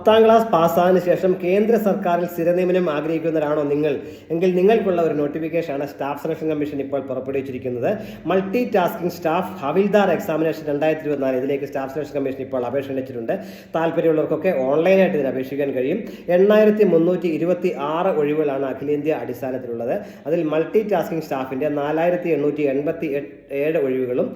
പത്താം ക്ലാസ് പാസ്സായതിന് ശേഷം കേന്ദ്ര സർക്കാരിൽ സ്ഥിരനിയമനം ആഗ്രഹിക്കുന്നവരാണോ നിങ്ങൾ? എങ്കിൽ നിങ്ങൾക്കുള്ള ഒരു നോട്ടിഫിക്കേഷനാണ് സ്റ്റാഫ് സെലക്ഷൻ കമ്മീഷൻ ഇപ്പോൾ പുറപ്പെടുവിച്ചിരിക്കുന്നത്. Multi tasking staff havildar examination രണ്ടായിരത്തി ഇരുപത്തിനാല് ഇതിലേക്ക് സ്റ്റാഫ് സെലക്ഷൻ കമ്മീഷൻ ഇപ്പോൾ അപേക്ഷ ക്ഷണിച്ചിട്ടുണ്ട് താല്പര്യമുള്ളവർക്കൊക്കെ ഓൺലൈനായിട്ട് ഇതിന് അപേക്ഷിക്കാൻ കഴിയും. എണ്ണായിരത്തി മുന്നൂറ്റി ഇരുപത്തി ആറ് ഒഴിവുകളാണ് അഖിലേന്ത്യാ അടിസ്ഥാനത്തിലുള്ളത്. അതിൽ മൾട്ടി ടാസ്കിംഗ് സ്റ്റാഫിന്റെ നാലായിരത്തി എണ്ണൂറ്റി എൺപത്തി ഏഴ് ഒഴിവുകളും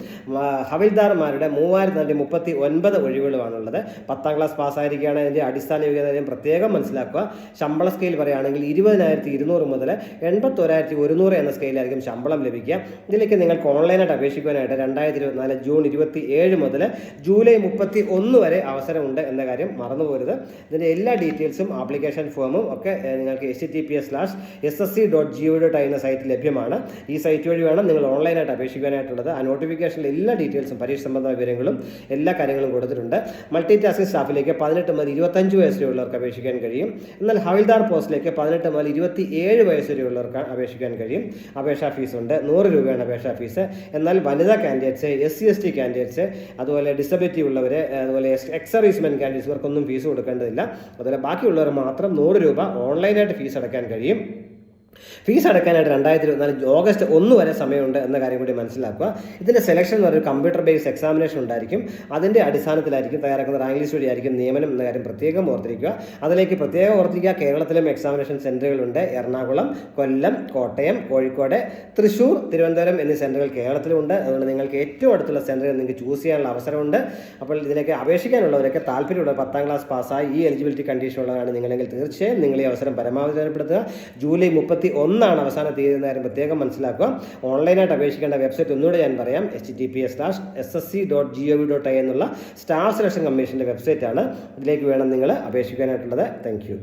ഹവിൽദാർമാരുടെ മൂവായിരത്തി നാനൂറ്റി മുപ്പത്തി ഒൻപത് ഒഴിവുകളുമാണുള്ളത്. പത്താം ക്ലാസ് പാസ്സായിരിക്കുകയാണ് അതിന്റെ അടിസ്ഥാന യോഗ്യത കാര്യം പ്രത്യേകം മനസ്സിലാക്കുക. ശമ്പള സ്കെയിൽ പറയുകയാണെങ്കിൽ ഇരുപതിനായിരത്തി ഇരുന്നൂറ് മുതൽ എൺപത്തൊരായിരത്തി ഒരുന്നൂറ് എന്ന സ്കെയിലായിരിക്കും ശമ്പളം ലഭിക്കുക. ഇതിലേക്ക് നിങ്ങൾക്ക് ഓൺലൈനായിട്ട് അപേക്ഷിക്കുവാനായിട്ട് രണ്ടായിരത്തി ഇരുപത്തിനാല് ജൂൺ ഇരുപത്തി ഏഴ് മുതൽ ജൂലൈ മുപ്പത്തി ഒന്ന് വരെ അവസരമുണ്ട് എന്ന കാര്യം മറന്നു പോരുത് ഇതിന്റെ എല്ലാ ഡീറ്റെയിൽസും ആപ്ലിക്കേഷൻ ഫോമും ഒക്കെ നിങ്ങൾക്ക് H T P S slash S S C dot G O dot I എന്ന സൈറ്റ് ലഭ്യമാണ്. ഈ സൈറ്റ് വഴി വേണം നിങ്ങൾ ഓൺലൈനായിട്ട് അപേക്ഷിക്കാനായിട്ടുള്ളത് ആ നോട്ടിഫിക്കേഷനിലെ എല്ലാ ഡീറ്റെയിൽസും പരീക്ഷ സംബന്ധമായ വിവരങ്ങളും എല്ലാ കാര്യങ്ങളും കൊടുത്തിട്ടുണ്ട്. മൾട്ടി ടാസ്കിംഗ് സ്റ്റാഫിലേക്ക് പതിനെട്ട് മുതൽ ഇരുപത്തഞ്ച് വയസ്സ് വരെയുള്ളവർക്ക് അപേക്ഷിക്കാൻ കഴിയും. എന്നാൽ ഹവിൽദാർ പോസ്റ്റിലേക്ക് പതിനെട്ട് മുതൽ ഇരുപത്തി ഏഴ് വയസ്സ് വരെയുള്ളവർക്ക് അപേക്ഷിക്കാൻ കഴിയും. അപേക്ഷാ ഫീസ് ഉണ്ട്. നൂറ് രൂപയാണ് അപേക്ഷാ ഫീസ്. എന്നാൽ വനിതാ candidates S C S T candidates അതുപോലെ ഡിസബിലിറ്റി ഉള്ളവർ അതുപോലെ എക്സ് സർവീസ്മെൻ കാൻഡിഡേറ്റ്സ് ഇവർക്കൊന്നും ഫീസ് കൊടുക്കേണ്ടതില്ല. അതുപോലെ ബാക്കിയുള്ളവർ മാത്രം നൂറ് രൂപ ഓൺലൈനായിട്ട് ഫീസ് അടയ്ക്കാൻ കഴിയും. ഫീസ് അടക്കാനായിട്ട് രണ്ടായിരത്തി ഇരുപത്തിനാല് ഓഗസ്റ്റ് ഒന്ന് വരെ സമയമുണ്ട് എന്ന കാര്യം കൂടി മനസ്സിലാക്കുക. ഇതിന്റെ സെലക്ഷൻ എന്ന് പറയുന്നത് കമ്പ്യൂട്ടർ ബേസ്ഡ് എക്സാമിനേഷൻ ഉണ്ടായിരിക്കും. അതിന്റെ അടിസ്ഥാനത്തിലായിരിക്കും തയ്യാറാക്കുന്ന റാങ്ക് ലിസ്റ്റ് വഴിയായിരിക്കും നിയമനം എന്ന കാര്യം പ്രത്യേകം ഓർത്തിരിക്കുക. അതിലേക്ക് പ്രത്യേകം ഓർത്തിരിക്കുക കേരളത്തിലും എക്സാമിനേഷൻ സെന്ററുകളുണ്ട് എറണാകുളം കൊല്ലം കോട്ടയം കോഴിക്കോട് തൃശ്ശൂർ തിരുവനന്തപുരം എന്നീ സെന്ററുകൾ കേരളത്തിലുണ്ട്. അതുകൊണ്ട് നിങ്ങൾക്ക് ഏറ്റവും അടുത്തുള്ള സെന്ററുകൾ നിങ്ങൾക്ക് ചൂസ് ചെയ്യാനുള്ള അവസരമുണ്ട്. അപ്പോൾ ഇതിലേക്ക് അപേക്ഷിക്കാനുള്ളവരൊക്കെ താല്പര്യമുള്ള പത്താം ക്ലാസ് പാസ്സായി ഈ എലിജിബിലിറ്റി കണ്ടീഷൻ ഉള്ളതാണ് നിങ്ങളെങ്കിൽ തീർച്ചയായും നിങ്ങൾ ഈ അവസരം പരമാവധി ജൂലൈ മുപ്പത്തി ഒന്നാണ് അവസാന തീയതി എന്ന കാര്യം പ്രത്യേകം മനസ്സിലാക്കുക. ഓൺലൈനായിട്ട് അപേക്ഷിക്കേണ്ട വെബ്സൈറ്റ് ഒന്നുകൂടെ ഞാൻ പറയാം. H T P S slash S S C dot G O V dot I എന്നുള്ള സ്റ്റാർ സെലക്ഷൻ കമ്മീഷന്റെ വെബ്സൈറ്റാണ് ഇതിലേക്ക് വേണം നിങ്ങൾ അപേക്ഷിക്കാനായിട്ടുള്ളത്. Thank you